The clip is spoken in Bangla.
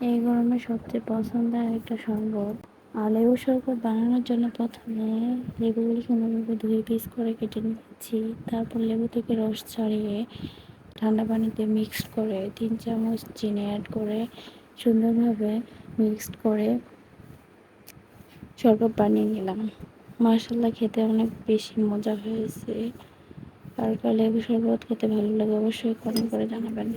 এই গরমে সবচেয়ে পছন্দের একটা শরবত। আর লেবু শরবত বানানোর জন্য প্রথমে লেবুগুলো সুন্দরভাবে ধুয়ে পিস করে কেটে নিচ্ছি তারপর লেবু থেকে রস ছাড়িয়ে ঠান্ডা পানিতে মিক্সড করে তিন চামচ চিনি অ্যাড করে সুন্দরভাবে মিক্সড করে শরবত বানিয়ে নিলাম। মার্শাল্লাহ খেতে অনেক বেশি মজা হয়েছে। আর লেবু শরবত খেতে ভালো লাগে অবশ্যই কমেন্ট করে জানাবেন।